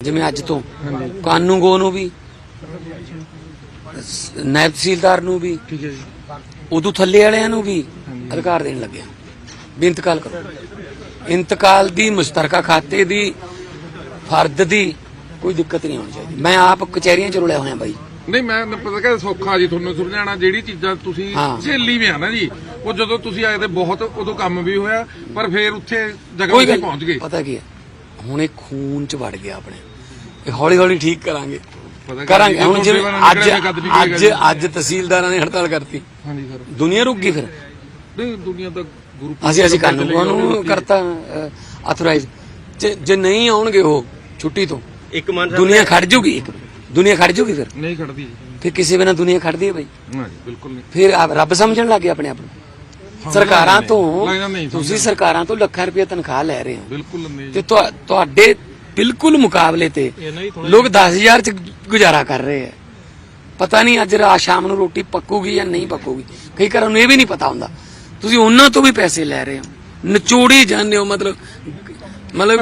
ਜਿਵੇਂ ਅੱਜ ਤੋਂ ਕਾਨੂੰਗੋ ਨੂੰ ਵੀ ਨਾਇਬ ਤਹਿਸੀਲਦਾਰ ਨੂੰ ਵੀ ਠੀਕ ਹੈ ਜੀ। ਉਦੋਂ ਥੱਲੇ ਵਾਲਿਆਂ ਨੂੰ ਵੀ ਅਧਿਕਾਰ ਦੇਣ ਲੱਗਿਆ ਵੀ ਇੰਤਕਾਲ ਕਰੋ। ਇੰਤਕਾਲ ਦੀ ਮੁਸ਼ਤਰਕਾ ਖਾਤੇ ਦੀ ਫਰਦ ਦੀ ਕੋਈ ਦਿੱਕਤ ਨਹੀਂ ਹੋਣੀ ਚਾਹੀਦੀ। ਮੈਂ ਆਪ ਕਚਹਿਰੀਆਂ ਚ ਰੁਲਿਆ ਹੋਇਆ ਬਾਈ। ਨਹੀਂ ਮੈਂ ਪਤਾ ਕਿ ਸੌਖਾ ਜੀ ਤੁਹਾਨੂੰ ਸਮਝਾਣਾ ਜਿਹੜੀ ਚੀਜ਼ਾਂ ਤੁਸੀਂ ਹਾਂ। ਵੀ ਆ ਨਾ ਜੀ ਉਹ ਜਦੋਂ ਤੁਸੀਂ ਆਏ ਤੇ ਬਹੁਤ ਉਦੋਂ ਕੰਮ ਵੀ ਹੋਇਆ ਪਰ ਫਿਰ ਉੱਥੇ ਜਗ੍ਹਾ ਤੇ ਗੱਲ ਪਹੁੰਚ ਗਏ ਪਤਾ ਕੀ ਹੈ? ਹੁਣ ਇਹ ਖੂਨ ਚ ਵੜ ਗਿਆ ਆਪਣੇ। ਹੌਲੀ ਹੌਲੀ ਠੀਕ ਕਰਾਂਗੇ। ਕਰਾਂਗੇ। ਹੁਣ ਜਿਵੇਂ ਅੱਜ ਅੱਜ ਅੱਜ ਤਹਿਸੀਲਦਾਰਾਂ ਨੇ ਹੜਤਾਲ ਕਰਤੀ। ਹਾਂਜੀ ਸਰ। ਦੁਨੀਆ ਰੁਕ ਗਈ ਫਿਰ। ਨਹੀਂ ਦੁਨੀਆ ਤਾਂ ਗੁਰੂ ਅਸੀਂ ਅਸੀਂ ਕਾਨੂੰਗੋ ਨੂੰ ਕਰਤਾ ਆਥੋਰਾਈਜ਼ ਜੇ ਨਹੀਂ ਆਉਣਗੇ ਉਹ ਛੁੱਟੀ ਤੋਂ ਇੱਕ ਮਨ ਦੁਨੀਆ ਖੜ ਜੂਗੀ ਇੱਕ ਦੁਨੀਆ ਖੜ ਜੂਗੀ ਫਿਰ। ਨਹੀਂ ਖੜਦੀ ਫਿਰ ਕਿਸੇ ਬਿਨਾ ਦੁਨੀਆ ਖੜਦੀ ਹੈ ਜੀ ਬਿਲਕੁਲ ਨਹੀਂ। ਫਿਰ ਰੱਬ ਸਮਝਣ ਲੱਗੇ ਆਪਣੇ ਆਪ ਨੂੰ। ਸਰਕਾਰਾਂ ਤੋਂ ਤੁਸੀਂ ਸਰਕਾਰਾਂ ਤੋਂ ਲੱਖਾਂ ਰੁਪਏ ਤਨਖਾਹ ਲੈ ਰਹੇ ਹੋ। ਬਿਲਕੁਲ ਨਹੀਂ ਤੇ ਤੁਹਾ- ਤੁਹਾਡੇ ਬਿਲਕੁਲ ਮੁਕਾਬਲੇ ਤੇ ਲੋਕ 10000 ਚ ਗੁਜ਼ਾਰਾ ਕਰ ਰਹੇ ਹੈ ਪਤਾ ਨਹੀਂ ਅੱਜ ਰਾਤ ਸ਼ਾਮ ਨੂੰ ਰੋਟੀ ਪੱਕੂਗੀ ਜਾਂ ਨਹੀਂ ਪੱਕੂਗੀ। ਕਈ ਘਰਾਂ ਨੂੰ ਇਹ ਵੀ ਨਹੀਂ ਪਤਾ ਹੁੰਦਾ। ਤੁਸੀਂ ਉਹਨਾਂ ਤੋਂ ਵੀ ਪੈਸੇ ਲੈ ਰਹੇ ਹੋ। ਨਿਚੋੜੀ ਜਾਂਦੇ ਹੋ ਮਤਲਬ ਮਤਲਬ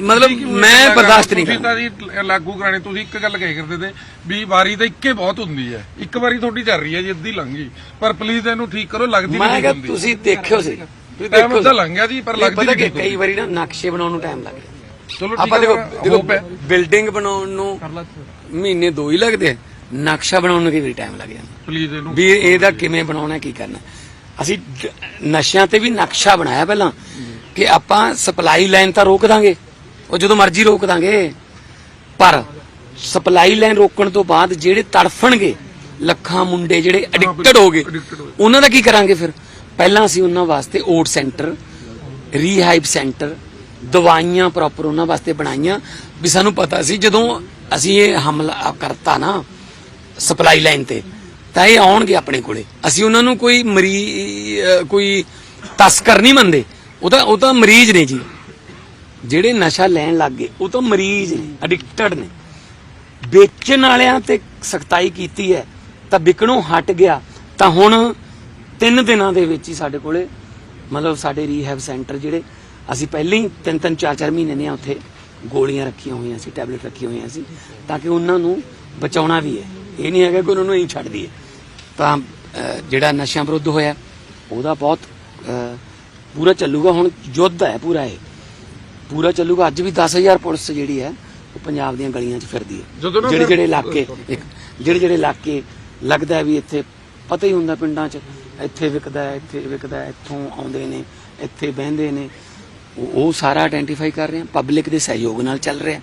ਮਤਲਬ ਮੈਂ ਬਰਦਾਸ਼ਤ ਕਰਦੇ? ਨਹੀਂ ਤੁਸੀਂ ਕਰਦਾ। ਤਾਂ ਜੀ ਲਾਗੂ ਕਰਾਣੇ ਤੁਸੀਂ ਇੱਕ ਗੱਲ ਕਹੇ ਕਰਦੇ ਤੇ ਵੀ ਵਾਰੀ ਤਾਂ ਇੱਕੇ ਬਹੁਤ ਹੁੰਦੀ ਹੈ। ਇੱਕ ਵਾਰੀ ਤੁਹਾਡੀ ਚੱਲ ਰਹੀ ਹੈ ਜੀ ਅੱਧੀ ਲੰਘ ਗਈ। ਪਰ ਪਲੀਜ਼ ਇਹਨੂੰ ਠੀਕ ਕਰੋ ਲੱਗਦੀ ਮੈਂ ਨਹੀਂ ਕਿਹਾ ਹੁੰਦੀ ਤੁਸੀਂ ਦੇਖਿਓ ਸੀ। ਤੁਸੀਂ ਟਾਈਮ ਦੇਖਿਓ ਅੱਧਾ ਸੀ। ਲੰਘ ਗਿਆ ਜੀ ਪਰ ਨਹੀਂ, ਲੱਗਦੀ ਪਤਾ ਕਿ ਨਹੀਂ ਕਈ ਵਾਰੀ ਨਾ ਨਕਸ਼ੇ ਬਣਾਉਣ ਨੂੰ ਟਾਈਮ ਲੱਗ ਜਾਂਦਾ। ਚਲੋ ਠੀਕ ਆਪਾਂ ਹੈ ਦੇਖੋ ਹੈ। ਬਿਲਡਿੰਗ ਬਣਾਉਣ ਨੂੰ ਮਹੀਨੇ ਦੋ ਹੀ ਲੱਗਦੇ ਆ। ਨਕਸ਼ਾ ਬਣਾਉਣ ਨੂੰ ਵਾਰੀ ਟਾਈਮ ਲੱਗ ਜਾਂਦਾ? ਪਲੀਜ਼ ਇਹਨੂੰ ਵੀ ਇਹਦਾ ਕਿਵੇਂ ਬਣਾਉਣਾ ਕੀ ਕਰਨਾ? ਅਸੀਂ ਡ- ਨਸ਼ਿਆਂ ਤੇ ਵੀ ਨਕਸ਼ਾ ਬਣਾਇਆ ਪਹਿਲਾਂ ਕਿ ਆਪਾਂ ਸਪਲਾਈ ਲਾਈਨ ਤਾਂ ਰੋਕ ਦਾਂਗੇ। ਉਹ ਜਦੋਂ ਮਰਜ਼ੀ ਰੋਕ ਦਾਂਗੇ। ਪਰ ਸਪਲਾਈ ਲਾਈਨ ਰੋਕਣ ਤੋਂ ਬਾਅਦ ਜਿਹੜੇ ਤੜਫਣਗੇ ਲੱਖਾਂ ਮੁੰਡੇ ਜਿਹੜੇ ਐਡਿਕਟਡ ਹੋ ਗਏ addicted ਹੋ ਗਏ। ਉਹਨਾਂ ਦਾ ਕੀ ਕਰਾਂਗੇ ਫਿਰ? ਪਹਿਲਾਂ ਅਸੀਂ ਉਹਨਾਂ ਵਾਸਤੇ ਓਟ ਸੈਂਟਰ ਰੀਹਾਈਬ ਸੈਂਟਰ ਦਵਾਈਆਂ ਪ੍ਰੋਪਰ ਉਹਨਾਂ ਵਾਸਤੇ ਬਣਾਈਆਂ, ਵੀ ਸਾਨੂੰ ਪਤਾ ਸੀ ਜਦੋਂ ਅਸੀਂ ਇਹ ਹਮਲਾ ਕਰਤਾ ਨਾ ਸਪਲਾਈ ਲਾਈਨ ਤੇ, ਤਾਂ ਇਹ ਆਉਣਗੇ ਆਪਣੇ ਕੋਲੇ। ਅਸੀਂ ਉਹਨਾਂ ਨੂੰ ਕੋਈ ਮਰੀ ਕੋਈ ਤਸਕਰ ਨਹੀਂ ਮੰਨਦੇ। ਉਹ ਤਾਂ ਉਹ ਤਾਂ ਮਰੀਜ਼ ਨੇ ਜੀ। ਜਿਹੜੇ ਨਸ਼ਾ ਲੈਣ ਲੱਗ ਗਏ, ਉਹ ਤਾਂ ਮਰੀਜ਼ ਨੇ ਐਡਿਕਟਡ ਨੇ। ਵੇਚਣ ਵਾਲਿਆਂ ਤੇ ਸਖਤਾਈ ਕੀਤੀ ਹੈ, ਤਾਂ ਵਿਕਣੋਂ ਹਟ ਗਿਆ। ਤਾਂ ਹੁਣ ਤਿੰਨ ਦਿਨਾਂ ਦੇ ਵਿੱਚ ਹੀ ਸਾਡੇ ਕੋਲੇ, ਮਤਲਬ ਸਾਡੇ ਰੀਹੈਬ ਸੈਂਟਰ ਜਿਹੜੇ ਅਸੀਂ ਪਹਿਲਾਂ ਹੀ ਤਿੰਨ ਤਿੰਨ ਚਾਰ ਚਾਰ ਮਹੀਨੇ ਨੇ ਉੱਥੇ ਗੋਲੀਆਂ ਰੱਖੀਆਂ ਹੋਈਆਂ ਸੀ ਟੈਬਲੇਟ ਰੱਖੀਆਂ ਹੋਈਆਂ ਸੀ ਤਾਂ ਕਿ ਉਹਨਾਂ ਨੂੰ ਬਚਾਉਣਾ ਵੀ ਹੈ। ਇਹ ਨਹੀਂ ਹੈਗਾ ਕਿ ਉਹਨਾਂ ਨੂੰ ਹੀ ਛੱਡ ਦਈਏ। ਤਾਂ ਜਿਹੜਾ ਨਸ਼ਿਆਂ ਵਿਰੁੱਧ ਹੋਇਆ ਉਹਦਾ ਬਹੁਤ ਪੂਰਾ ਚੱਲੂਗਾ। ਹੁਣ ਯੁੱਧ ਹੈ ਪੂਰਾ ਇਹ। ਪੂਰਾ ਚੱਲੂਗਾ। ਅੱਜ ਵੀ 10000 ਪੁਲਿਸ ਜਿਹੜੀ ਹੈ ਉਹ ਪੰਜਾਬ ਦੀਆਂ ਗਲੀਆਂ 'ਚ ਫਿਰਦੀ ਹੈ। ਜਿਹੜੇ ਜਿਹੜੇ ਇਲਾਕੇ ਇੱਕ ਜਿਹੜੇ ਜਿਹੜੇ ਇਲਾਕੇ ਲੱਗਦਾ ਵੀ ਇੱਥੇ ਪਤਾ ਹੀ ਹੁੰਦਾ ਪਿੰਡਾਂ 'ਚ ਇੱਥੇ ਵਿਕਦਾ ਹੈ ਇੱਥੇ ਵਿਕਦਾ ਹੈ ਇੱਥੋਂ ਆਉਂਦੇ ਨੇ ਇੱਥੇ ਬਹਿੰਦੇ ਨੇ। ਉਹ ਸਾਰਾ ਆਇਡੈਂਟੀਫਾਈ ਕਰ ਰਹੇ ਆ ਪਬਲਿਕ ਦੇ ਸਹਿਯੋਗ ਨਾਲ ਚੱਲ ਰਿਹਾ।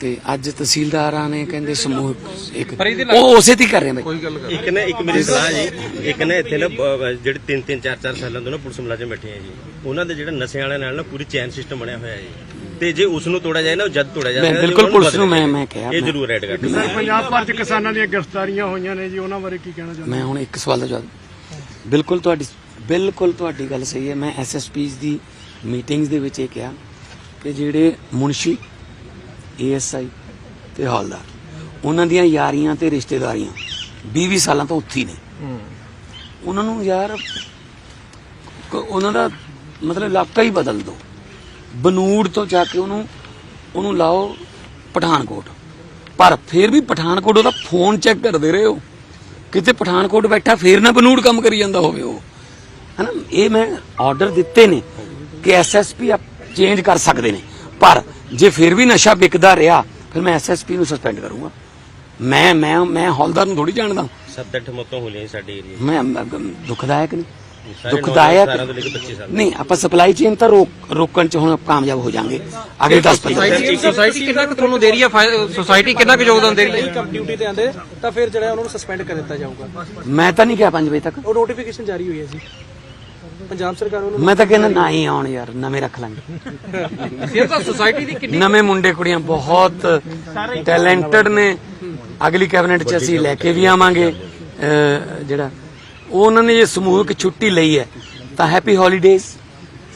ਤੇ ਅੱਜ ਤਹਿਸੀਲਦਾਰਾਂ ਨੇ ਕਹਿੰਦੇ ਸਮੂਹ ਇੱਕ ਉਹ ਉਸੇ ਤੇ ਹੀ ਕਰ ਰਹੇ ਆ ਬਾਈ। ਕੋਈ ਗੱਲ ਕਰ ਇੱਕ ਨਾ ਇੱਕ ਮੇਰੀ ਸਲਾਹ ਜੀ ਇੱਕ ਨਾ ਇੱਥੇ ਨਾ ਜਿਹੜੇ ਤਿੰਨ ਤਿੰਨ ਚਾਰ ਚਾਰ ਸਾਲਾਂ ਤੋਂ ਨਾ ਪੁਲਿਸ ਮੁਲਾਜ਼ਮ ਬੈਠੇ ਆ ਜੀ। ਉਹਨਾਂ ਦੇ ਜਿਹੜਾ ਨਸ਼ਿਆਂ ਵਾਲਿਆਂ ਨਾਲ ਨਾ ਪੂਰੀ ਚੈਨ ਸਿਸਟਮ ਬਣਿਆ ਹੋਇਆ ਹੈ ਜੀ। ਤੇ ਜੇ ਉਸ ਨੂੰ ਤੋੜਿਆ ਜਾਏ ਨਾ ਉਹ ਜਦ ਤੋੜਿਆ ਮੈਂ ਜਾਂਦਾ ਬਿਲਕੁਲ ਪੁਲਿਸ ਨੂੰ ਮੈਂ ਮੈਂ ਕਿਹਾ ਇਹ ਜ਼ਰੂਰ ਐਡ ਕਰ ਮੈਂ- ਪੰਜਾਬ ਭਰ ਚ ਕਿਸਾਨਾਂ ਦੀਆਂ ਗ੍ਰਿਫਤਾਰੀਆਂ ਹੋਈਆਂ ਨੇ ਜੀ ਉਹਨਾਂ ਬਾਰੇ ਕੀ ਕਹਿਣਾ ਚਾਹੁੰਦੇ ਮੈਂ ਹੁਣ ਇੱਕ ਸਵਾਲ ਦਾ ਜਵਾਬ ਬਿਲਕੁਲ ਤੁਹਾਡੀ ਬਿਲਕੁਲ ਤੁਹਾਡੀ ਗੱਲ ਸਹੀ ਹੈ। ਮੈਂ ਐਸਐਸਪੀਜ਼ ਦੀ ਮੀਟਿੰਗਸ ਦੇ ਵਿੱਚ ਇਹ ਕਿਹਾ ਕਿ ਜਿਹੜੇ ਮੁਨਸ਼ੀ ਏਐਸਆਈ ਤੇ ਹੌਲਦਾਰ ਉਹਨਾਂ ਦੀਆਂ ਯਾਰੀਆਂ ਤੇ ਰਿਸ਼ਤੇਦਾਰੀਆਂ 20 ਸਾਲਾਂ ਤੋਂ ਉੱਥੀ ਨੇ। ਉਹਨਾਂ ਨੂੰ ਯਾਰ ਉਹਨਾਂ ਦਾ ਮਤਲਬ ਇਲਾਕਾ ਹੀ ਬਦਲ ਦਿਓ ਬਨੂੜ ਤੋਂ ਜਾ ਕੇ ਉਹਨੂੰ ਉਹਨੂੰ ਲਾਓ ਪਠਾਨਕੋਟ। ਪਰ ਫਿਰ ਵੀ ਪਠਾਨਕੋਟ ਉਹਦਾ ਫੋਨ ਚੈੱਕ ਕਰਦੇ ਰਹੇ ਹੋ। ਕਿਤੇ ਪਠਾਨਕੋਟ ਬੈਠਾ ਫੇਰ ਨਾ ਬਨੂੜ ਕੰਮ ਕਰੀ ਜਾਂਦਾ ਹੋਵੇ ਉਹ। ਹਨਾ ਇਹ ਮੈਂ ਆਰਡਰ ਦਿੱਤੇ ਨੇ। ਕਿ ਐਸਐਸਪੀ ਚੇਂਜ ਕਰ ਸਕਦੇ ਨੇ। ਪਰ ਜੇ ਫਿਰ ਵੀ ਨਸ਼ਾ ਵਿਕਦਾ ਰਿਹਾ ਫਿਰ ਮੈਂ ਐਸਐਸਪੀ ਨੂੰ ਸਸਪੈਂਡ ਕਰੂੰਗਾ। ਮੈਂ ਮੈਂ ਮੈਂ ਹੌਲਦਾਰ ਨੂੰ ਥੋੜੀ ਜਾਣਦਾ। ਸੱਤ ਅੱਠ ਮੌਤਾਂ ਹੋਈਆਂ ਸਾਡੇ ਏਰੀਆ ਮੈਂ ਦੁਖਦਾਇਕ ਨਹੀਂ ਦੁਖਦਾਇਕ 18 ਤੋਂ ਲੈ ਕੇ 25 ਸਾਲ ਨਹੀਂ ਆਪਾਂ ਸਪਲਾਈ ਚੇਨ ਤਾਂ ਰੋਕ ਰੋਕਣ ਚ ਹੁਣ ਕਾਮਯਾਬ ਹੋ ਜਾਾਂਗੇ। ਅਗਲੇ 10 15 ਸੋਸਾਇਟੀ ਕਿੰਨਾ ਕੁ ਤੁਹਾਨੂੰ ਦੇ ਰਹੀ ਹੈ ਸੋਸਾਇਟੀ ਕਿੰਨਾ ਕੁ ਯੋਗਦਾਨ ਦੇ ਰਹੀ ਹੈ ਕੰਮ ਡਿਊਟੀ ਤੇ ਆਂਦੇ ਤਾਂ ਫਿਰ ਜਿਹੜਾ ਉਹਨਾਂ ਨੂੰ ਸਸਪੈਂਡ ਕਰ ਦਿੱਤਾ ਜਾਊਗਾ। ਮੈਂ ਤਾਂ ਨਹੀਂ ਕਿਹਾ 5 ਵਜੇ ਤੱਕ। ਉਹ ਨੋਟੀਫਿਕੇਸ਼ਨ ਜਾਰੀ ਹੋਈ ਹੈ ਜੀ। ਪੰਜਾਬ ਸਰਕਾਰ ਉਹਨਾਂ ਮੈਂ ਤਾਂ ਕਹਿੰਦਾ ਨਾ ਹੀ ਆਉਣ ਯਾਰ ਨਵੇਂ ਰੱਖ ਲਾਂਗੇ। ਫਿਰ ਤਾਂ ਸੋਸਾਇਟੀ ਦੀ ਕਿੰਨੀ ਨਵੇਂ ਮੁੰਡੇ ਕੁੜੀਆਂ ਬਹੁਤ ਟੈਲੈਂਟਡ ਨੇ। ਅਗਲੀ ਕੈਬਨਿਟ ਚ ਅਸੀਂ ਲੈ ਕੇ ਵੀ ਆਵਾਂਗੇ। ਜਿਹੜਾ ਉਹ ਉਹਨਾਂ ਨੇ ਜੇ ਸਮੂਹਕ ਛੁੱਟੀ ਲਈ ਹੈ ਤਾਂ ਹੈਪੀ ਹੌਲੀਡੇਜ਼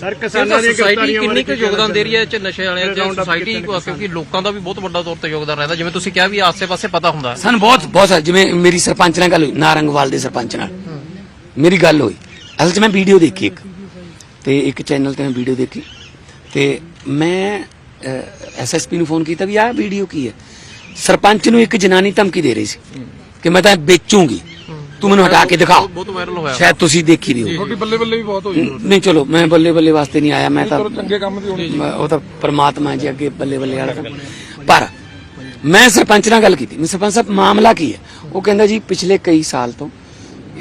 ਸਰ ਕਿਸਾਨਾਂ ਦੀਆਂ ਸੋਸਾਇਟੀ ਕਿੰਨੀ ਕੁ ਯੋਗਦਾਨ ਦੇ ਰਹੀ ਹੈ ਚ ਨਸ਼ੇ ਵਾਲਿਆਂ ਚ ਸੋਸਾਇਟੀ ਕਿਉਂਕਿ ਲੋਕਾਂ ਦਾ ਵੀ ਬਹੁਤ ਵੱਡਾ ਤੌਰ ਤੇ ਯੋਗਦਾਨ ਰਹਿੰਦਾ। ਜਿਵੇਂ ਤੁਸੀਂ ਕਿਹਾ ਵੀ ਆਸੇ-ਪਾਸੇ ਪਤਾ ਹੁੰਦਾ। ਸਾਨੂੰ ਬਹੁਤ ਬਹੁਤ ਜਿਵੇਂ ਮੇਰੀ ਸਰਪੰਚ ਨਾਲ ਗੱਲ ਹੋਈ ਨਾਰੰਗਵਾਲ ਦੇ ਸਰਪੰਚ ਨਾਲ। ਮੇਰੀ ਗੱਲ ਹੋਈ। ਅਸਲ 'ਚ ਮੈਂ ਵੀਡੀਓ ਦੇਖੀ ਇੱਕ। ਤੇ ਇੱਕ ਚੈਨਲ ਤੇ ਮੈਂ ਵੀਡੀਓ ਦੇਖੀ। ਤੇ ਮੈਂ ਐਸਐਸਪੀ ਨੂੰ ਫੋਨ ਕੀਤਾ ਵੀ ਆਹ ਵੀਡੀਓ ਕੀ ਹੈ? ਸਰਪੰਚ ਨੂੰ ਇੱਕ ਜਨਾਨੀ ਧਮਕੀ ਦੇ ਰਹੀ ਸੀ ਕਿ ਮੈਂ ਤਾਂ ਵੇਚੂੰਗੀ। ਤੂੰ ਮੈਨੂੰ ਹਟਾ ਕੇ ਦਿਖਾ। ਬਹੁਤ ਵਾਇਰਲ ਹੋਇਆ। ਸ਼ਾਇਦ ਤੁਸੀਂ ਦੇਖੀ ਰਹੀ ਹੋ ਤੁਹਾਡੀ ਬੱਲੇ ਬੱਲੇ ਵੀ ਬਹੁਤ ਹੋਈ ਨਹੀਂ ਚਲੋ ਮੈਂ ਬੱਲੇ ਬੱਲੇ ਵਾਸਤੇ ਨਹੀਂ ਆਇਆ ਮੈਂ ਤਾਂ ਚੰਗੇ ਕੰਮ ਦੀ ਹੋਣੀ ਉਹ ਤਾਂ ਪ੍ਰਮਾਤਮਾ ਜੀ ਅੱਗੇ ਬੱਲੇ ਬੱਲੇ ਵਾਲਾ। ਪਰ ਮੈਂ ਸਰਪੰਚ ਨਾਲ ਗੱਲ ਕੀਤੀ। ਮੈਂ ਸਰਪੰਚ ਸਾਹਿਬ ਮਾਮਲਾ ਕੀ ਹੈ? ਉਹ ਕਹਿੰਦਾ ਜੀ ਪਿਛਲੇ ਕਈ ਸਾਲ ਤੋਂ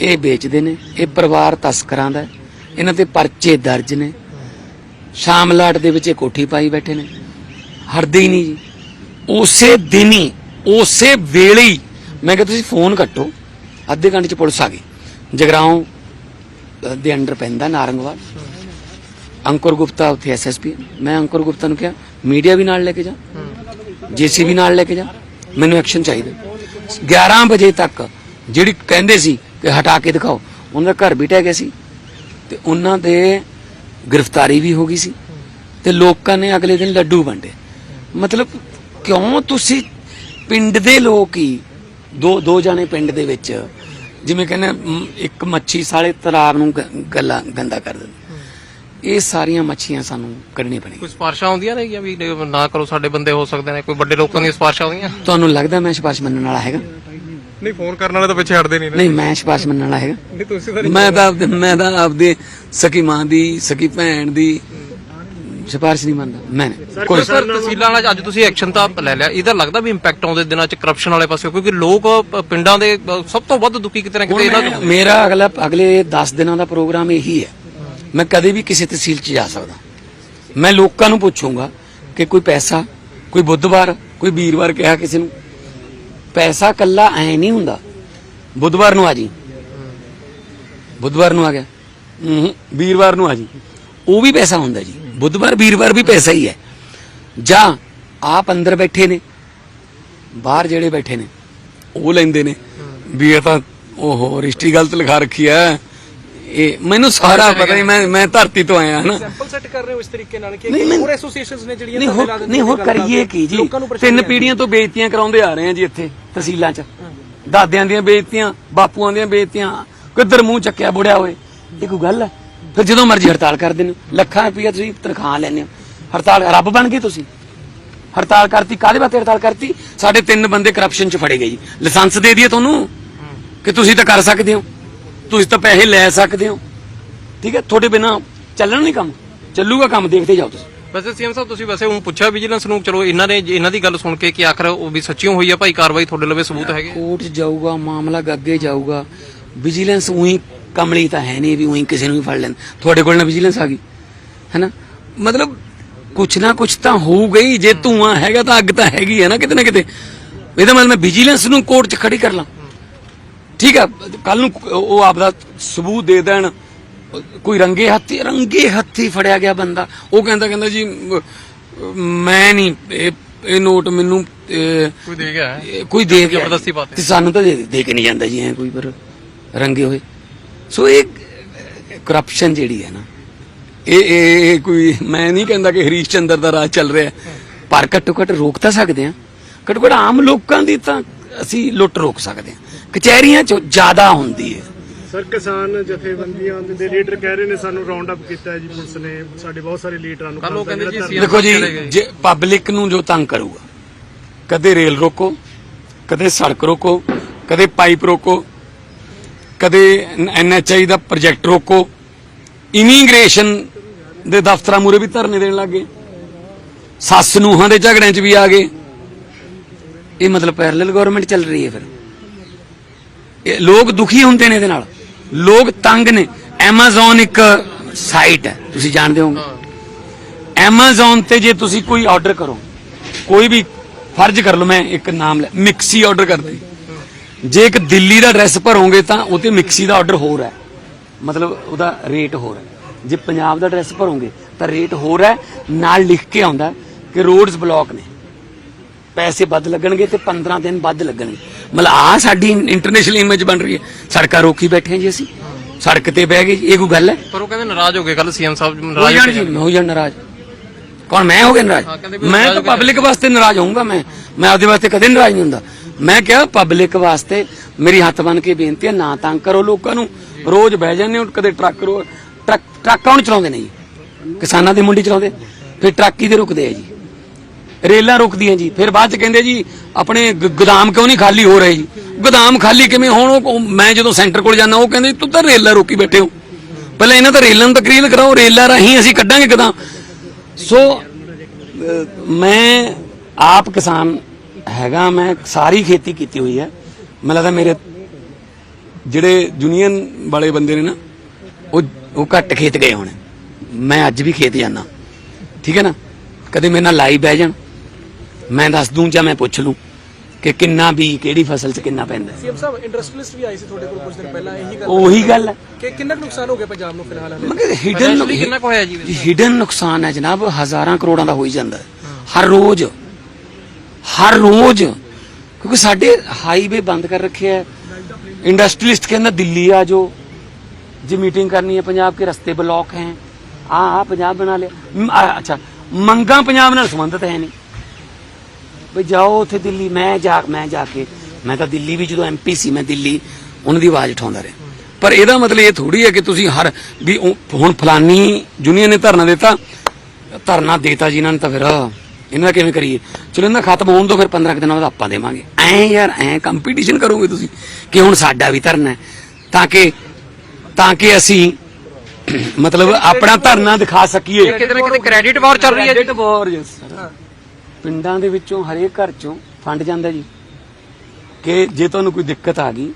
ਇਹ ਵੇਚਦੇ ਨੇ, ਇਹ ਪਰਿਵਾਰ ਤਸਕਰਾਂ ਦਾ ਇਹਨਾਂ ਤੇ ਪਰਚੇ ਦਰਜ ਨੇ। ਸ਼ਾਮਲਾਟ ਦੇ ਵਿੱਚ ਇਹ ਕੋਠੀ ਪਾਈ ਬੈਠੇ ਨੇ। ਹਰਦੇ ਹੀ ਨਹੀਂ ਜੀ। ਉਸੇ ਦਿਨ ਹੀ ਉਸੇ ਵੇਲੇ ਹੀ ਮੈਂ ਕਿਹਾ, ਤੁਸੀਂ ਫੋਨ ਕੱਟੋ। ਅੱਧੇ ਘੰਟੇ ਚ ਪੁਲਿਸ ਆ ਗਈ। ਜਗਰਾਉਂ ਦੇ ਅੰਡਰ ਪੈਂਦਾ ਨਾਰੰਗਵਾਲ। ਅੰਕੁਰ ਗੁਪਤਾ ਉੱਥੇ ਐਸਐਸਪੀ ਮੈਂ ਅੰਕੁਰ ਗੁਪਤਾ ਨੂੰ ਕਿਹਾ, ਮੀਡੀਆ ਵੀ ਨਾਲ ਲੈ ਕੇ ਜਾ। ਜੀਸੀਬੀ ਨਾਲ ਲੈ ਕੇ ਜਾ। ਮੈਨੂੰ ਐਕਸ਼ਨ ਚਾਹੀਦਾ 11 ਵਜੇ ਤੱਕ ਜਿਹੜੀ ਕਹਿੰਦੇ ਸੀ ਕਿ ਹਟਾ ਕੇ ਦਿਖਾਓ। ਉਹਨਾਂ ਦਾ ਘਰ ਵੀ ਟਹਿ ਗਿਆ ਸੀ ਤੇ ਉਹਨਾਂ ਦੇ ਗ੍ਰਿਫਤਾਰੀ ਵੀ ਹੋ ਗਈ ਸੀ ਤੇ ਲੋਕਾਂ ਨੇ ਅਗਲੇ ਦਿਨ ਲੱਡੂ ਵੰਡੇ। ਮਤਲਬ ਕਿਉਂ ਤੁਸੀਂ ਪਿੰਡ ਦੇ ਲੋਕ ਹੀ ਦੋ ਦੋ ਜਾਣੇ ਪਿੰਡ ਦੇ ਵਿੱਚ ਜਿਵੇਂ ਕਹਿੰਦੇ ਇੱਕ ਮੱਛੀ ਸਾਲੇ ਤਲਾਬ ਨੂੰ ਗੱਲਾਂ ਗੰਦਾ ਕਰ ਦਿੰਦੇ। ਇਹ ਸਾਰੀਆਂ ਮੱਛੀਆਂ ਸਾਨੂੰ ਕੱਢਣੀਆਂ ਪੈਣਗੀਆਂ ਕੋਈ ਸਿਫਾਰਸ਼ਾਂ ਆਉਂਦੀਆਂ ਨੇ ਵੀ ਨਾ ਕਰੋ ਸਾਡੇ ਬੰਦੇ ਹੋ ਸਕਦੇ ਨੇ ਕੋਈ ਵੱਡੇ ਲੋਕਾਂ ਦੀਆਂ ਸਿਫਾਰਸ਼ਾਂ ਆਉਂਦੀਆਂ? ਤੁਹਾਨੂੰ ਲੱਗਦਾ ਮੈਂ ਸਿਫਾਰਿਸ਼ ਮੰਨਣ ਵਾਲਾ ਹੈਗਾ? ਨਹੀਂ ਫੋਨ ਕਰਨ ਵਾਲੇ ਤਾਂ ਪਿੱਛੇ ਹਟਦੇ ਨਹੀਂ ਨਹੀਂ ਮੈਂ ਸਿਫਾਰਿਸ਼ ਮੰਨਣ ਵਾਲਾ ਹੈਗਾ। ਨਹੀਂ ਤੁਸੀਂ ਮੈਂ ਤਾਂ ਆਪਦੇ ਮੈਂ ਤਾਂ ਆਪਦੇ ਸਕੀ ਮਾਂ ਦੀ ਸਕੀ ਭੈਣ ਦੀ ਸਿਫਾਰਿਸ਼ ਨਹੀਂ ਮੰਨਦਾ। ਮੈਂ ਨਹੀਂ। ਕੋਈ ਸਰ ਤਹਿਸੀਲਾਂ ਵਾਲਾ ਅੱਜ ਤੁਸੀਂ ਐਕਸ਼ਨ ਤਾਂ ਲੈ ਲਿਆ। ਇਹਦਾ ਲੱਗਦਾ ਵੀ ਇੰਪੈਕਟ ਆਉਂਦੇ ਦਿਨਾਂ ਚ ਕਰਪਸ਼ਨ ਵਾਲੇ ਪਾਸੇ ਕਿਉਂਕਿ ਲੋਕ ਅ, ਪਿੰਡਾਂ ਦੇ ਅ, ਸਭ ਤੋਂ ਵੱਧ ਦੁਖੀ ਕਿਤੇ ਨਾ ਕਿਤੇ ਇਹਨਾਂ ਮੈਂ- ਮੇਰਾ ਅਗਲਾ ਅਗਲੇ 10 ਦਿਨਾਂ ਦਾ ਪ੍ਰੋਗਰਾਮ ਇਹੀ ਹੈ। ਮੈਂ ਕਦੇ ਵੀ ਕਿਸੇ ਤਹਿਸੀਲ 'ਚ ਜਾ ਸਕਦਾ। ਮੈਂ ਲੋਕਾਂ ਨੂੰ ਪੁੱਛੂੰਗਾ ਕਿ ਕੋਈ ਪੈਸਾ ਕੋਈ ਬੁੱਧਵਾਰ ਕੋਈ ਵੀਰਵਾਰ ਕਿਹਾ ਕਿਸੇ ਨੂੰ ਪੈਸਾ ਕੱਲਾ ਐ ਨਹੀਂ ਹੁੰਦਾ। ਬੁੱਧਵਾਰ ਨੂੰ ਆ ਜੀ। ਬੁੱਧਵਾਰ ਨੂੰ ਆ ਗਿਆ। ਹੂੰ, ਵੀਰਵਾਰ ਨੂੰ ਆ ਜੀ। ਉਹ ਵੀ ਪੈਸਾ ਹੁੰਦਾ ਜੀ। ਬੁੱਧਵਾਰ, ਵੀਰਵਾਰ ਵੀ ਪੈਸਾ ਹੀ ਹੈ। ਜਾਂ ਆਪ ਅੰਦਰ ਬੈਠੇ ਨੇ, ਬਾਹਰ ਜਿਹੜੇ ਬੈਠੇ ਨੇ, ਉਹ ਲੈਂਦੇ ਨੇ। ਵੀ ਇਹ ਤਾਂ, ਓਹੋ, ਰਿਸ਼ਤੀ ਗਲਤ ਲਿਖਾ ਰੱਖੀ ਹੈ। ਇਹ ਮੈਨੂੰ ਸਾਰਾ ਪਤਾ ਹੀ ਮੈਂ ਮੈਂ ਧਰਤੀ ਤੋਂ ਆਇਆ ਹਨਾ। ਸੈਂਪਲ ਸੈੱਟ ਕਰ ਰਹੇ ਹੋ ਇਸ ਤਰੀਕੇ ਨਾਲ ਕਿ ਨਹੀਂ, ਨਹੀਂ। ਹੋਰ ਐਸੋਸੀਏਸ਼ਨਸ ਨੇ ਜਿਹੜੀਆਂ ਨਹੀਂ ਹੋਰ ਨਹੀਂ ਹੋਰ ਕਰੀਏ ਕੀ ਜੀ? ਤਿੰਨ ਪੀੜ੍ਹੀਆਂ ਤੋਂ ਬੇਇੱਜ਼ਤੀਆਂ ਕਰਾਉਂਦੇ ਆ ਰਹੇ ਆ ਜੀ ਇੱਥੇ ਤਹਿਸੀਲਾਂ 'ਚ। ਦਾਦਿਆਂ ਦੀਆਂ ਬੇਇੱਜ਼ਤੀਆਂ ਬਾਪੂਆਂ ਦੀਆਂ ਬੇਇੱਜ਼ਤੀਆਂ ਕਿੱਧਰ ਮੂੰਹ ਚੱਕਿਆ ਬੁੜਿਆ ਹੋਏ ਇਹ ਕੋਈ ਗੱਲ ਹੈ? ਫਿਰ ਜਦੋਂ ਮਰਜ਼ੀ ਹੜਤਾਲ ਕਰਦੇ ਨੇ ਲੱਖਾਂ ਰੁਪਈਆ ਤੁਸੀਂ ਤਨਖਾਹ ਲੈਂਦੇ ਹੋ। ਹੜਤਾਲ ਰੱਬ ਬਣ ਗਏ ਤੁਸੀਂ। ਹੜਤਾਲ ਕਰਤੀ ਕਾਹਦੇ ਵਾਸਤੇ ਹੜਤਾਲ ਕਰਤੀ? ਸਾਡੇ ਤਿੰਨ ਬੰਦੇ ਕਰਪਸ਼ਨ 'ਚ ਫੜੇ ਗਏ ਜੀ। ਲਾਇਸੈਂਸ ਦੇ ਦਈਏ ਤੁਹਾਨੂੰ ਕਿ ਤੁਸੀਂ ਤਾਂ ਕਰ ਸਕਦੇ ਹੋ। ਤੁਸੀਂ ਤਾਂ ਪੈਸੇ ਲੈ ਸਕਦੇ ਹੋ। ਠੀਕ ਹੈ? ਤੁਹਾਡੇ ਬਿਨਾ ਚੱਲਣ ਨਹੀਂ ਕੰਮ। ਚੱਲੂਗਾ ਕੰਮ ਦੇਖਦੇ ਜਾਓ ਤੁਸੀਂ। ਵੈਸੇ ਸੀਐਮ ਸਾਹਿਬ ਤੁਸੀਂ ਵੈਸੇ ਉਹ ਪੁੱਛਿਆ ਵਿਜੀਲੈਂਸ ਨੂੰ ਚਲੋ ਇਹਨਾਂ ਨੇ ਇਹਨਾਂ ਦੀ ਗੱਲ ਸੁਣ ਕੇ ਕਿ ਆਖਰ ਉਹ ਵੀ ਸੱਚੀਓ ਹੋਈ ਆ ਭਾਈ ਕਾਰਵਾਈ ਤੁਹਾਡੇ ਲਵੇ ਸਬੂਤ ਹੈਗੇ? ਕੋਰਟ 'ਚ ਜਾਊਗਾ ਮਾਮਲਾ ਅੱਗੇ ਜਾਊਗਾ। ਵਿਜੀਲੈਂਸ ਉਹੀ ਕਮਲੀ ਤਾਂ ਹੈ ਨਹੀਂ ਵੀ ਉਹੀ ਕਿਸੇ ਨੂੰ ਵੀ ਫੜ ਲੈਣ। ਤੁਹਾਡੇ ਕੋਲ ਨਾ ਵਿਜੀਲੈਂਸ ਆ ਗਈ। ਹੈਨਾ? ਮਤਲਬ ਕੁਛ ਨਾ ਕੁਛ ਤਾਂ ਹੋਊਗਾ ਹੀ। ਜੇ ਧੂਆਂ ਹੈਗਾ ਤਾਂ ਅੱਗ ਤਾਂ ਹੈਗੀ ਹੈ ਨਾ ਕਿਤੇ ਨਾ ਕਿਤੇ। ਇਹਦਾ ਮਤਲਬ ਮੈਂ ਵਿਜੀਲੈਂਸ ਨੂੰ ਕੋਰਟ 'ਚ ਖੜੀ ਕਰ ਲਾਂ। ਠੀਕ ਆ ਕੱਲ ਨੂੰ ਉਹ ਆਪਦਾ ਸਬੂਤ ਦੇ ਦੇਣ। ਕੋਈ ਰੰਗੇ ਹੱਥੀ ਰੰਗੇ ਹੱਥੀ ਫੜਿਆ ਗਿਆ ਬੰਦਾ। ਉਹ ਕਹਿੰਦਾ ਕਹਿੰਦਾ ਜੀ ਮ- ਨਹੀਂ ਇਹ ਇਹ ਨੋਟ ਮੈਨੂੰ ਕੋਈ ਦੇ ਗਿਆ ਕੋਈ ਦੇ ਗਿਆ ਜ਼ਬਰਦਸਤੀ ਪਾਤੇ। ਤੇ ਸਾਨੂੰ ਤਾਂ ਦੇ ਕੇ ਨਹੀਂ ਜਾਂਦਾ ਜੀ ਐ ਕੋਈ ਪਰ ਰੰਗੇ ਹੋਏ। ਸੋ ਇਹ ਕਰਪਸ਼ਨ ਜਿਹੜੀ ਹੈ ਨਾ ਇਹ ਕੋਈ ਮੈਂ ਨਹੀਂ ਕਹਿੰਦਾ ਕਿ ਹਰੀਸ਼ ਚੰਦਰ ਦਾ ਰਾਜ ਚੱਲ ਰਿਹਾ ਹੈ। ਪਰ ਘੱਟੋ ਘੱਟ ਰੋਕ ਤਾਂ ਸਕਦੇ ਆ ਘੱਟੋ ਘੱਟ ਆਮ ਲੋਕਾਂ ਦੀ ਤਾਂ ਅਸੀਂ ਲੁੱਟ ਰੋਕ ਸਕਦੇ ਆ ਕਚਹਿਰੀਆਂ 'ਚ ਜ਼ਿਆਦਾ ਹੁੰਦੀ ਹੈ। ਸਰ ਕਿਸਾਨ ਜਥੇਬੰਦੀਆਂ ਦੇ ਲੀਡਰ ਕਹਿ ਰਹੇ ਨੇ ਸਾਨੂੰ ਰਾਉਂਡ ਅਪ ਕੀਤਾ ਹੈ ਜੀ ਪੁਲਿਸ ਨੇ। ਸਾਡੇ ਬਹੁਤ ਸਾਰੇ ਲੀਡਰਾਂ ਨੂੰ ਕੱਲ੍ਹ ਕਹਿੰਦੇ ਜੀ ਦੇਖੋ ਜੀ। ਜੇ ਪਬਲਿਕ ਨੂੰ ਜੋ ਤੰਗ ਕਰੂਗਾ ਕਦੇ ਰੇਲ ਰੋਕੋ ਕਦੇ ਸੜਕ ਰੋਕੋ ਕਦੇ ਪਾਈਪ ਰੋਕੋ ਕਦੇ ਐਨਐਚਆਈ ਦਾ ਪ੍ਰੋਜੈਕਟ ਰੋਕੋ ਇਮੀਗ੍ਰੇਸ਼ਨ ਦੇ ਦਫ਼ਤਰਾਂ ਮੂਰੇ ਵੀ ਧਰਨੇ ਦੇਣ ਲੱਗੇ ਸੱਸ ਨੂੰਹਾਂ ਦੇ ਝਗੜਿਆਂ 'ਚ ਵੀ ਆ ਗਏ। ਇਹ ਮਤਲਬ ਪੈਰਲਲ ਗਵਰਨਮੈਂਟ ਚੱਲ ਰਹੀ ਹੈ ਫਿਰ। ਇਹ ਲੋਕ ਦੁਖੀ ਹੁੰਦੇ ਨੇ ਇਹਦੇ ਨਾਲ। ਲੋਕ ਤੰਗ ਨੇ। Amazon ਇੱਕ ਸਾਈਟ ਹੈ। ਤੁਸੀਂ ਜਾਣਦੇ ਹੋਵੋਗੇ। Amazon ਤੇ ਜੇ ਤੁਸੀਂ ਕੋਈ ਆਰਡਰ ਕਰੋ, ਕੋਈ ਵੀ ਫਰਜ਼ ਕਰ ਲਓ, ਮੈਂ ਇੱਕ ਨਾਮ ਲੈ ਮਿਕਸੀ ਆਰਡਰ ਕਰਦੇ। ਜੇ ਇੱਕ ਦਿੱਲੀ ਦਾ ਐਡਰੈਸ ਭਰੋਗੇ ਤਾਂ ਉਹ ਤੇ ਮਿਕਸੀ ਦਾ ਆਰਡਰ ਹੋਰ ਹੈ। ਮਤਲਬ ਉਹਦਾ ਰੇਟ ਹੋਰ ਹੈ। ਜੇ ਪੰਜਾਬ ਦਾ ਐਡਰੈਸ ਭਰੋਗੇ ਤਾਂ ਰੇਟ ਹੋਰ ਹੈ। ਨਾਲ ਲਿਖ ਕੇ ਆਉਂਦਾ ਕਿ ਰੋਡਸ ਬਲੌਕ ਨੇ। ਪੈਸੇ ਵੱਧ ਲੱਗਣਗੇ ਤੇ 15 ਦਿਨ ਵੱਧ ਲੱਗਣਗੇ। ਮਤਲਬ ਆ ਸਾਡੀ ਇੰਟਰਨੈਸ਼ਨਲ ਇਮੇਜ ਬਣ ਰਹੀ ਹੈ। ਸੜਕਾਂ ਰੋਕੀ ਬੈਠੇ ਜੀ ਅਸੀਂ। ਸੜਕ ਤੇ ਬਹਿ ਗਏ ਜੀ, ਇਹ ਕੋਈ ਗੱਲ ਹੈ? ਪਰ ਉਹ ਕਹਿੰਦੇ ਨਾਰਾਜ਼ ਹੋ ਗਏ ਕੱਲ ਸੀਐਮ ਸਾਹਿਬ ਨਾਰਾਜ਼ ਹੋ ਜੀ ਗਏ। ਹੋ ਜਾਣ ਨਾਰਾਜ਼। ਕੌਣ ਮੈਂ ਹੋ ਗਿਆ ਨਾਰਾਜ਼? ਮੈਂ ਤਾਂ। ਪਬਲਿਕ ਵਾਸਤੇ ਨਾਰਾਜ਼ ਹੋਊਂਗਾ ਮੈਂ। ਮੈਂ ਆਪਦੇ ਵਾਸਤੇ ਕਦੇ ਨਾਰਾਜ਼ ਨਹੀਂ ਹੁੰਦਾ। ਮੈਂ ਕਿਹਾ ਪਬਲਿਕ ਵਾਸਤੇ ਮੇਰੀ ਹੱਥ ਬਨ ਕੇ ਬੇਨਤੀ ਹੈ ਨਾ ਤੰਗ ਕਰੋ ਲੋਕਾਂ ਨੂੰ। ਰੋਜ਼ ਬਹਿ ਜਾਂਦੇ ਹੋ ਕਦੇ ਟਰੱਕ ਰੋ ਟਰੱਕ ਟਰੱਕ ਕੌਣ ਚਲਾਉਂਦੇ ਨੇ ਜੀ? ਕਿਸਾਨਾਂ ਦੇ ਮੁੰਡੀ ਚਲਾਉਂਦੇ। ਫਿਰ ਟਰੱਕ ਹੀ ਦੇ ਰੁਕਦੇ ਆ ਜੀ? ਰੇਲਾਂ ਰੁਕਦੀਆਂ ਜੀ। ਫਿਰ ਬਾਅਦ ਚ ਕਹਿੰਦੇ ਜੀ ਆਪਣੇ ਗ- ਗੋਦਾਮ ਕਿਉਂ ਨਹੀਂ ਖਾਲੀ ਹੋ ਰਹੇ ਜੀ? ਗੋਦਾਮ ਖਾਲੀ ਕਿਵੇਂ ਹੋਣ? ਉਹ- ਉਹ ਮੈਂ ਜਦੋਂ ਸੈਂਟਰ ਕੋਲ ਜਾਂਦਾ ਉਹ ਕਹਿੰਦੇ ਤੂੰ ਤਾਂ ਰੇਲਾਂ ਰੋਕੀ ਬੈਠੇ ਹੋ। ਪਹਿਲਾਂ ਇਹਨਾਂ ਤਾਂ ਰੇਲਾਂ ਨੂੰ ਤਾਂ ਕਰਾਓ ਰੇਲਾਂ ਰਾਹੀਂ ਅਸੀਂ ਕੱਢਾਂਗੇ ਗੋਦਾਮ। ਸੋ ਅਹ, ਮੈਂ ਆਪ ਕਿਸਾਨ ਹੈਗਾ ਮੈਂ ਸਾਰੀ ਖੇਤੀ ਕੀਤੀ ਹੋਈ ਹੈ। ਮੈਨੂੰ ਲੱਗਦਾ ਮੇਰੇ ਜਿਹੜੇ ਯੂਨੀਅਨ ਵਾਲੇ ਬੰਦੇ ਨੇ ਨਾ ਉਹ ਉਹ ਘੱਟ ਖੇਤ ਗਏ ਹੋਣੇ। ਮੈਂ ਅੱਜ ਵੀ ਖੇਤ ਜਾਂਦਾ। ਠੀਕ ਹੈ ਨਾ? ਕਦੇ ਮੇਰੇ ਨਾਲ ਲਾਈਵ ਬਹਿ ਜਾਣ। ਮੈਂ ਦੱਸ ਦੂੰ ਜਾਂ ਮੈਂ ਪੁੱਛ ਲੂੰ ਕਿ ਕਿੰਨਾ ਵੀ ਕਿਹੜੀ ਫਸਲ 'ਚ ਕਿੰਨਾ ਪੈਂਦਾ। ਹੈ। ਸਾਹਿਬ ਇੰਡਸਟਰੀਅਲਿਸਟ ਵੀ ਆਏ ਸੀ ਤੁਹਾਡੇ ਕੋਲ ਕੁਝ ਦਿਨ ਪਹਿਲਾਂ ਇਹੀ ਗੱਲ ਉਹੀ ਗੱਲ ਹੈ। ਕਿ ਕਿੰਨਾ ਕੁ ਨੁਕਸਾਨ ਹੋ ਗਿਆ ਪੰਜਾਬ ਨੂੰ ਫਿਲਹਾਲ ਮਗਰ ਹਿਡਨ Financially ਕਿੰਨਾ ਕੁ ਹੋਇਆ ਜੀ ਹਿਡਨ ਨੁਕਸਾਨ ਹੈ ਜਨਾਬ ਹਜ਼ਾਰਾਂ ਕਰੋੜਾਂ ਦਾ ਹੋਈ ਜਾਂਦਾ ਹਰ ਰੋਜ਼ ਹਰ ਰੋਜ਼ ਕਿਉਂਕਿ ਸਾਡੇ ਹਾਈਵੇ ਬੰਦ ਕਰ ਰੱਖੇ ਹੈ। ਇੰਡਸਟਰੀਲਿਸਟ ਕਹਿੰਦਾ ਦਿੱਲੀ ਆ ਜੋ ਜੇ ਮੀਟਿੰਗ ਕਰਨੀ ਹੈ ਪੰਜਾਬ ਕੇ ਰਸਤੇ ਬਲੌਕ ਹੈ। ਆ ਆ ਪੰਜਾਬ ਬਣਾ ਲਿਆ। ਅੱਛਾ ਮੰਗਾ ਪੰਜਾਬ ਨਾਲ ਸੰਬੰਧਿਤ ਹੈ ਨਹੀਂ। ਬਈ ਜਾਓ ਉੱਥੇ ਦਿੱਲੀ ਮੈਂ ਜਾ ਮੈਂ ਜਾ ਕੇ ਮੈਂ ਤਾਂ ਦਿੱਲੀ ਵੀ ਜਦੋਂ ਐਮਪੀ ਸੀ ਮੈਂ ਦਿੱਲੀ ਉਹਨਾਂ ਦੀ ਆਵਾਜ਼ ਉਠਾਉਂਦਾ ਰਿਹਾ। ਪਰ ਇਹਦਾ ਮਤਲਬ ਇਹ ਥੋੜੀ ਹੈ ਕਿ ਤੁਸੀਂ ਹਰ ਵੀ ਹੁਣ ਫਲਾਨੀ ਯੂਨੀਅਨ ਨੇ ਧਰਨਾ ਦਿੱਤਾ ਧਰਨਾ ਦੇਤਾ ਜੀ ਇਹਨਾਂ ਨੇ ਤਾਂ ਫਿਰ ਇਹਨਾਂ ਦਾ ਕਿਵੇਂ ਕਰੀਏ? ਚਲੋ ਇਹਨਾਂ ਦਾ ਖਤਮ ਹੋਣ ਤੋਂ ਫਿਰ 15 ਕੁ ਦਿਨਾਂ ਬਾਅਦ ਆਪਾਂ ਦੇਵਾਂਗੇ। ਐ ਯਾਰ ਐ ਕੰਪੀਟੀਸ਼ਨ ਕਰੋਗੇ ਤੁਸੀਂ ਕਿ ਹੁਣ ਸਾਡਾ ਵੀ ਧਰਨਾ ਹੈ ਤਾਂ ਕਿ ਤਾਂ ਕਿ ਅਸੀਂ ਮਤਲਬ ਆਪਣਾ ਧਰਨਾ ਦਿਖਾ ਸਕੀਏ। ਕਿਤੇ ਨਾ ਕਿਤੇ ਕ੍ਰੈਡਿਟ ਵਾਰ ਚੱਲ ਰਹੀ ਹੈ war, yes, sir. ਪਿੰਡਾਂ ਦੇ ਵਿੱਚੋਂ ਹਰੇਕ ਘਰ ਚੋਂ ਫੰਡ ਜਾਂਦਾ ਜੀ। ਕਿ ਜੇ ਤੁਹਾਨੂੰ ਕੋਈ ਦਿੱਕਤ ਆ ਗਈ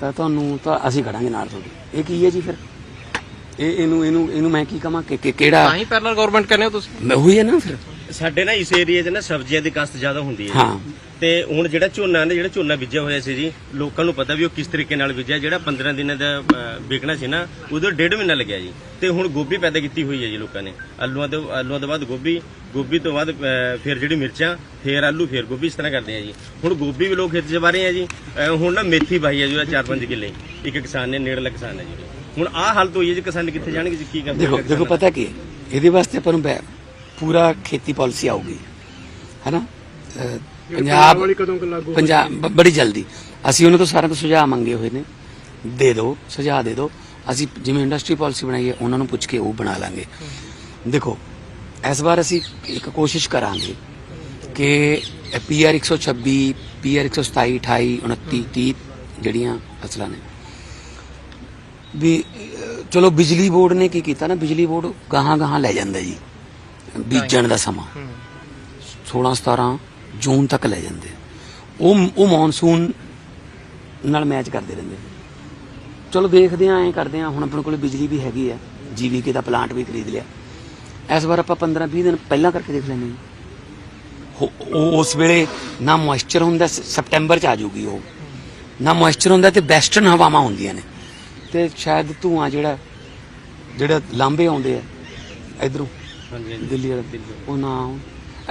ਤਾਂ ਤੁਹਾਨੂੰ ਤਾਂ ਅਸੀਂ ਖੜਾਂਗੇ ਨਾਲ ਤੁਹਾਡੇ। ਇਹ ਕੀ ਹੈ ਜੀ ਫਿਰ? ਇਹ ਇਹਨੂੰ ਇਹਨੂੰ ਇਹਨੂੰ ਮੈਂ ਕੀ ਕਹਾਂ ਕਿ ਕਿਹੜਾ ਤਾਂ ਹੀ ਪੈਰਲਲ ਗਵਰਨਮੈਂਟ ਕਹਿੰਦੇ ਹੋ ਤੁਸੀਂ। ਮੈਂ ਉਹੀ ਹੈ ਨਾ ਫਿਰ। ਸਾਡੇ ਨਾ ਇਸ ਏਰੀਆ 'ਚ ਨਾ ਸਬਜ਼ੀਆਂ ਦੀ ਕਾਸ਼ਤ ਜ਼ਿਆਦਾ ਹੁੰਦੀ ਹੈ ਹਾਂ। ਤੇ ਹੁਣ ਜਿਹੜਾ ਝੋਨਾ ਨੇ ਜਿਹੜਾ ਝੋਨਾ ਬੀਜਿਆ ਹੋਇਆ ਸੀ ਜੀ ਲੋਕਾਂ ਨੂੰ ਪਤਾ ਵੀ ਉਹ ਕਿਸ ਤਰੀਕੇ ਨਾਲ ਬੀਜਿਆ ਜਿਹੜਾ 15 ਦਿਨਾਂ ਦਾ ਵਿਕਣਾ ਸੀ ਨਾ ਉਹਦੇ ਡੇਢ ਮਹੀਨਾ ਲੱਗਿਆ ਜੀ। ਤੇ ਹੁਣ ਗੋਭੀ ਪੈਦਾ ਕੀਤੀ ਹੋਈ ਹੈ ਜੀ ਲੋਕਾਂ ਨੇ। ਆਲੂਆਂ ਤੋਂ ਆਲੂਆਂ ਤੋਂ ਬਾਅਦ ਗੋਭੀ ਗੋਭੀ ਤੋਂ ਬਾਅਦ ਫਿਰ ਜਿਹੜੀ ਮਿਰਚਾਂ ਫਿਰ ਆਲੂ ਫਿਰ ਗੋਭੀ ਇਸ ਤਰ੍ਹਾਂ ਕਰਦੇ ਆ ਜੀ। ਹੁਣ ਗੋਭੀ ਵੀ ਲੋਕ ਖੇਤ 'ਚ ਵਾ ਰਹੇ ਆ ਜੀ। ਹੁਣ ਨਾ ਮੇਥੀ ਵਾਹੀ ਹੈ ਜੋ 4-5 ਕਿੱਲੇ। ਇੱਕ ਕਿਸਾਨ ਨੇ ਨੇੜਲਾ ਕਿਸਾਨ ਹੈ ਜੀ। ਹੁਣ ਆਹ ਹਾਲਤ ਹੋਈ ਹੈ ਜੀ ਕਿਸਾਨ ਕਿੱਥੇ ਜਾਣਗੇ ਜੀ ਕੀ ਕਰਦੇ ਦੇਖੋ ਦੇਖੋ ਪਤਾ ਕੀ ਇਹਦੇ ਵਾਸਤੇ ਆਪਾਂ ਨੂੰ ਪੂਰਾ ਖੇਤੀ ਪਾਲਿਸੀ ਆਊਗੀ। ਹੈਨਾ? ਪੰਜਾਬ ਵਾਲੀ ਕਦੋਂ ਕੁ ਲਾਗੂ ਪੰਜਾਬ ਬੜੀ ਜਲਦੀ। ਅਸੀਂ ਉਹਨਾਂ ਤੋਂ ਸਾਰਿਆਂ ਤੋਂ ਸੁਝਾਅ ਮੰਗੇ ਹੋਏ ਨੇ। ਦੇ ਦਿਓ ਸੁਝਾਅ ਦੇ ਦਿਓ ਅਸੀਂ ਜਿਵੇਂ ਇੰਡਸਟਰੀ ਪਾਲਿਸੀ ਬਣਾਈ ਹੈ ਉਹਨਾਂ ਨੂੰ ਪੁੱਛ ਕੇ ਉਹ ਬਣਾ ਲਾਂਗੇ। ਦੇਖੋ ਇਸ ਵਾਰ ਅਸੀਂ ਇੱਕ ਕੋਸ਼ਿਸ਼ ਕਰਾਂਗੇ ਕਿ ਪੀਆਰ 126 ਪੀਆਰ 127 28 29 30 ਜਿਹੜੀਆਂ ਫਸਲਾਂ ਨੇ। ਵੀ ਚਲੋ ਬਿਜਲੀ ਬੋਰਡ ਨੇ ਕੀ ਕੀਤਾ ਨਾ ਬਿਜਲੀ ਬੋਰਡ ਗਾਹਾਂ ਗਾਹਾਂ ਲੈ ਜਾਂਦਾ ਜੀ। ਬੀਜਣ ਦਾ ਸਮਾਂ। 16 17 ਜੂਨ ਤੱਕ ਲੈ ਜਾਂਦੇ। ਉਹ ਉਹ ਮੌਨਸੂਨ ਨਾਲ ਮੈਚ ਕਰਦੇ ਰਹਿੰਦੇ। ਚਲੋ ਦੇਖਦੇ ਆਂ, ਐਂ ਕਰਦੇ ਆਂ, ਹੁਣ ਆਪਣੇ ਕੋਲ ਬਿਜਲੀ ਵੀ ਹੈਗੀ ਆ। ਜੀਵੀਕੇ ਦਾ ਪਲਾਂਟ ਵੀ ਖਰੀਦ ਲਿਆ। ਇਸ ਵਾਰ ਆਪਾਂ 15 20 ਦਿਨ ਪਹਿਲਾਂ ਕਰਕੇ ਦੇਖ ਲੈਂਦੇ ਹਾਂ। ਹੋ- ਉਹ, ਉਸ ਵੇਲੇ ਨਾ ਮੋਇਸਚਰ ਹੁੰਦਾ ਸਪਟੈਂਬਰ ਚ ਆ ਜੂਗੀ ਉਹ। ਨਾ ਮੋਇਸਚਰ ਹੁੰਦਾ ਤੇ ਵੈਸਟਰਨ ਹਵਾਵਾਂ ਹੁੰਦੀਆਂ ਨੇ। ਤੇ ਸ਼ਾਇਦ ਧੂਆਂ ਜਿਹੜਾ ਜਿਹੜਾ ਲਾਂਬੇ ਆਉਂਦੇ ਆ, ਇਧਰੋਂ ਹਾਂਜੀ ਹਾਂਜੀ। ਦਿੱਲੀ ਵਾਲਾ। ਉਹ ਨਾ।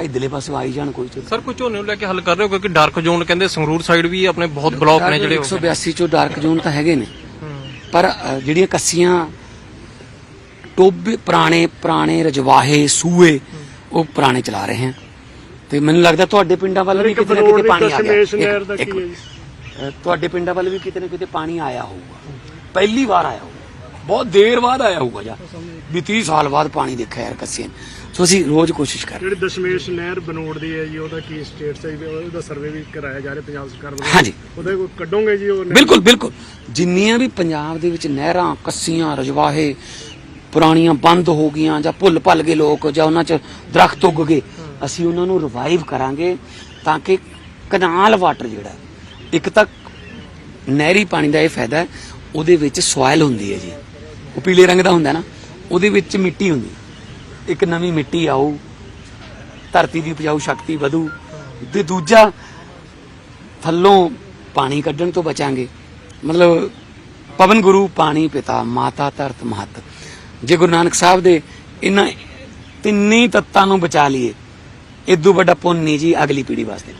ਇਧਰਲੇ ਪਾਸੇ ਆਈ ਜਾਣ ਕੋਈ ਚੀਜ਼ ਸਰ ਕੁਝ ਝੋਨੇ ਨੂੰ ਲੈ ਕੇ ਹੱਲ ਕਰ ਰਹੇ ਹੋ? ਕਿਉਂਕਿ ਡਾਰਕ ਜ਼ੋਨ ਕਹਿੰਦੇ ਸੰਗਰੂਰ ਸਾਈਡ ਵੀ ਆਪਣੇ ਬਹੁਤ ਬਲੌਕ ਨੇ ਜਿਹੜੇ ਹੋ ਗਏ। 182 ਚੋਂ ਡਾਰਕ ਜ਼ੋਨ ਤਾਂ ਹੈਗੇ ਨੇ। ਪਰ ਅ, ਜਿਹੜੀਆਂ ਕੱਸੀਆਂ ਟੋਬੇ ਪੁਰਾਣੇ ਪੁਰਾਣੇ ਰਜਵਾਹੇ ਸੂਏ ਉਹ ਪੁਰਾਣੇ ਚਲਾ ਰਹੇ ਹਨ ਤੇ ਮੈਨੂੰ ਲੱਗਦਾ ਤੁਹਾਡੇ ਪਿੰਡਾਂ ਵੱਲ ਵੀ ਕਿਤੇ ਨਾ ਕਿਤੇ ਪਾਣੀ ਆ ਗਿਆ। ਇੱਕ- ਇੱਕ- ਅ, ਤੁਹਾਡੇ ਪਿੰਡਾਂ ਵੱਲ ਵੀ ਕਿਤੇ ਨਾ ਕਿਤੇ ਪਾਣੀ ਆਇਆ ਹੋਊਗਾ। ਪਹਿਲੀ ਵਾਰ ਆਇਆ ਹੋਊਗਾ ਬਹੁਤ ਦੇਰ ਬਾਅਦ ਆਇਆ ਹੋਊਗਾ ਜਾਂ ਵੀ 30 ਸਾਲ ਬਾਅਦ ਪਾਣੀ ਦੇਖਿਆ ਯਾਰ ਕੱਸੀਆਂ ਨੇ। ਸੋ ਅਸੀਂ ਰੋਜ਼ ਕੋਸ਼ਿਸ਼ ਕਰ ਰਹੇ ਜਿਹੜੀ ਦਸ਼ਮੇਸ਼ ਨਹਿਰ ਬਨੋੜਦੀ ਹੈ ਜੀ ਉਹਦਾ ਕੀ ਸਟੇਟਸ ਹੈ ਜੀ? ਉਹਦਾ ਸਰਵੇ ਵੀ ਕਰਾਇਆ ਜਾ ਰਿਹਾ ਪੰਜਾਬ ਸਰਕਾਰ ਵੱਲੋਂ ਹਾਂਜੀ। ਉਹਦੇ ਕੋਈ ਕੱਢੋਗੇ ਜੀ ਉਹ? ਬਿਲਕੁਲ ਬਿਲਕੁਲ ਜਿੰਨੀਆਂ ਵੀ ਪੰਜਾਬ ਦੇ ਵਿੱਚ ਨਹਿਰਾਂ ਕੱਸੀਆਂ ਰਜਵਾਹੇ ਪੁਰਾਣੀਆਂ ਬੰਦ ਹੋ ਗਈਆਂ ਜਾਂ ਭੁੱਲ ਭੱਲ ਗਏ ਲੋਕ ਜਾਂ ਉਹਨਾਂ 'ਚ ਦਰਖਤ ਉੱਗ ਗਏ ਅਸੀਂ ਉਹਨਾਂ ਨੂੰ ਰਿਵਾਈਵ ਕਰਾਂਗੇ ਤਾਂ ਕਿ ਕਨਾਲ ਵਾਟਰ ਜਿਹੜਾ ਇੱਕ ਤਾਂ ਨਹਿਰੀ ਪਾਣੀ ਦਾ ਇਹ ਫਾਇਦਾ ਹੈ ਉਹਦੇ ਵਿੱਚ ਸੋਇਲ ਹੁੰਦੀ ਹੈ ਜੀ ਉਹ ਪੀਲੇ ਰੰਗ ਦਾ ਹੁੰਦਾ ਨਾ, ਉਹਦੇ ਵਿੱਚ ਮਿੱਟੀ ਹੁੰਦੀ। ਇੱਕ ਨਵੀਂ ਮਿੱਟੀ ਆਊ, ਧਰਤੀ ਦੀ ਉਪਜਾਊ ਸ਼ਕਤੀ ਵਧੂ, ਤੇ ਦੂਜਾ ਥੱਲੋਂ ਪਾਣੀ ਕੱਢਣ ਤੋਂ ਬਚਾਂਗੇ। ਮਤਲਬ ਪਵਨ ਗੁਰੂ, ਪਾਣੀ, ਪਿਤਾ, ਮਾਤਾ, ਧਰਤ, ਮਹਤ। ਜੇ ਗੁਰੂ ਨਾਨਕ ਸਾਹਿਬ ਦੇ ਇਹਨਾਂ ਤਿੰਨੇ ਤੱਤਾਂ ਨੂੰ ਬਚਾ ਲਈਏ ਇਦੋਂ ਵੱਡਾ ਪੁੰਨ ਨਹੀਂ ਜੀ ਅਗਲੀ ਪੀੜ੍ਹੀ ਵਾਸਤੇ।